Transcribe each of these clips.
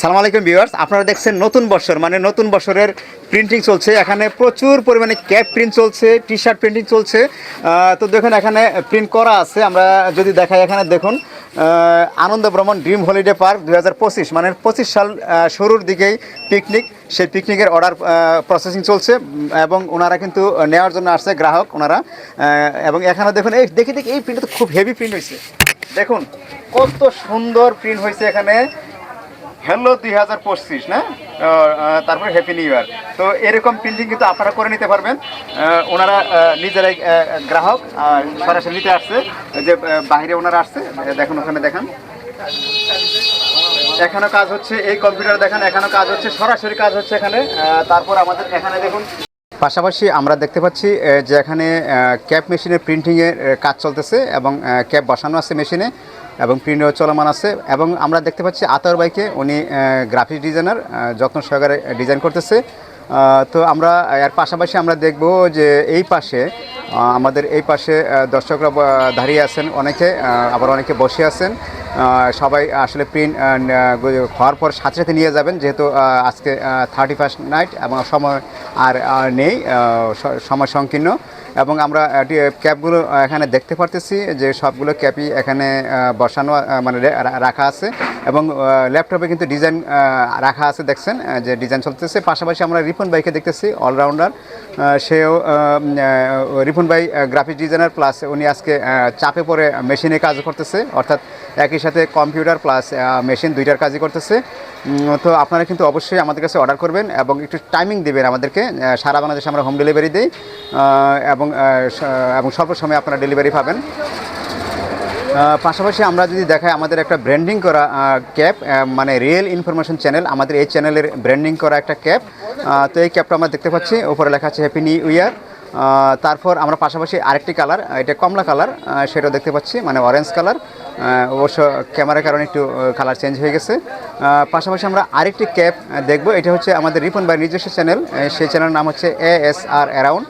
সালাম আলাইকুম ভিউয়ার্স, আপনারা দেখছেন নতুন বছর মানে নতুন বছরের প্রিন্টিং চলছে। এখানে প্রচুর পরিমাণে ক্যাপ প্রিন্ট চলছে টি শার্ট প্রিন্টিং চলছে তো দেখুন, এখানে প্রিন্ট করা আছে। আমরা যদি দেখাই এখানে, দেখুন আনন্দ ভ্রমণ ড্রিম হলিডে পার্ক দু হাজার পঁচিশ মানে পঁচিশ সাল শুরুর দিকেই পিকনিক সেই পিকনিকের অর্ডার প্রসেসিং চলছে এবং ওনারা কিন্তু নেওয়ার জন্য আসছে গ্রাহক, ওনারা। এবং এখানে দেখুন, এই দেখি দেখি এই প্রিন্টটা খুব হেভি প্রিন্ট হয়েছে। দেখুন, কত সুন্দর প্রিন্ট হয়েছে এখানে। হ্যালো দুই হাজার পঁচিশ, না? তারপরে হ্যাপি নিউ ইয়ার তো এরকম প্রিন্টিং কিন্তু আপনারা করে নিতে পারবেন। ওনারা নিজেরাই গ্রাহক সরাসরি নিতে আসছে। যে বাইরে ওনারা আসছে দেখুন, ওখানে দেখান। এখানে কাজ হচ্ছে, এই কম্পিউটার দেখান এখানে কাজ হচ্ছে, সরাসরি কাজ হচ্ছে এখানে। তারপর আমাদের এখানে দেখুন। পাশাপাশি আমরা দেখতে পাচ্ছি যে এখানে ক্যাপ মেশিনের প্রিন্টিংয়ের কাজ চলতেছে এবং ক্যাপ বসানো আছে মেশিনে এবং প্রিন্টও চলমান আছে এবং আমরা দেখতে পাচ্ছি আতর বাইকে উনি গ্রাফিক ডিজাইনার যত্ন সহকারে ডিজাইন করতেছে। তো আমরা, এর পাশাপাশি আমরা দেখব যে এই পাশে আমাদের এই পাশে দর্শকরা দাঁড়িয়ে আছেন অনেকে আবার অনেকে বসে আছেন। সবাই আসলে প্রিন্ট হওয়ার পর সাথে সাথে নিয়ে যাবেন যেহেতু আজকে থার্টি ফার্স্ট নাইট এবং সময় আর নেই সময় সংকীর্ণ। এবং আমরা আহ, এখানে দেখতে পারতেছি যে সবগুলো ক্যাপই এখানে বসানো মানে রাখা আছে। এবং ল্যাপটপে কিন্তু ডিজাইন রাখা আছে দেখছেন যে ডিজাইন চলতেছে। পাশাপাশি আমরা রিপন বাইকে দেখতেছি অলরাউন্ডার সেও রিপন ভাই গ্রাফিক ডিজাইনার প্লাস উনি আজকে চাপে পড়ে মেশিনে কাজ করতেছে। অর্থাৎ একই সাথে কম্পিউটার প্লাস মেশিন দুইটার কাজই করতেছে। তো আপনারা কিন্তু অবশ্যই আমাদের কাছে অর্ডার করবেন এবং একটু টাইমিং দেবেন আমাদেরকে। সারা বাংলাদেশে আমরা হোম ডেলিভারি দিই এবং এবং স্বল্প সময়ে আপনারা ডেলিভারি পাবেন। পাশাপাশি আমরা যদি দেখাই আমাদের একটা ব্র্যান্ডিং করা ক্যাপ মানে রিয়েল ইনফরমেশন চ্যানেল আমাদের এই চ্যানেলের ব্র্যান্ডিং করা একটা ক্যাপ তো এই ক্যাপটা আমরা দেখতে পাচ্ছি। উপরে লেখা আছে হ্যাপি নিউ ইয়ার তারপর আমরা পাশাপাশি আরেকটি কালার, এটা কমলা কালার সেটাও দেখতে পাচ্ছি মানে অরেঞ্জ কালার। অবশ্য ক্যামেরার কারণে একটু কালার চেঞ্জ হয়ে গেছে। পাশাপাশি আমরা আরেকটি ক্যাপ দেখব, এটা হচ্ছে আমাদের রিপন বাই নিজস্ব চ্যানেল সেই চ্যানেলের নাম হচ্ছে এ এস আর অ্যারাউন্ড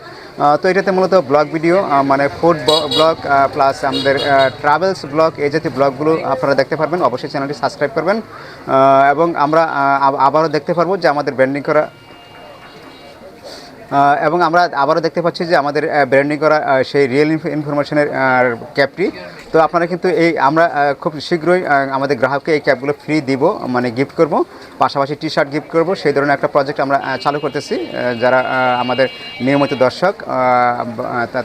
তো এটাতে মূলত ব্লগ ভিডিও মানে ফুড ব্লগ প্লাস আমাদের ট্রাভেলস ব্লগ এই জাতীয় ব্লগগুলো আপনারা দেখতে পারবেন, অবশ্যই চ্যানেলটি সাবস্ক্রাইব করবেন। এবং আমরা আবারও দেখতে পারব যে আমাদের ব্র্যান্ডিং করা এবং আমরা আবারও দেখতে পাচ্ছি যে আমাদের ব্র্যান্ডিং করা সেই রিয়েল ইনফরমেশনের ক্যাপটি তো আপনারা কিন্তু এই, আমরা খুব শীঘ্রই আমাদের গ্রাহককে এই ক্যাপগুলো ফ্রি দিব মানে গিফট করব। পাশাপাশি টি শার্ট গিফট করব। সেই ধরনের একটা প্রজেক্ট আমরা চালু করতেছি যারা আমাদের নিয়মিত দর্শক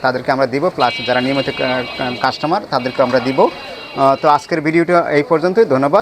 তাদেরকে আমরা দিব। প্লাস যারা নিয়মিত কাস্টমার তাদেরকে আমরা দিব। তো আজকের ভিডিওটা এই পর্যন্তই। ধন্যবাদ।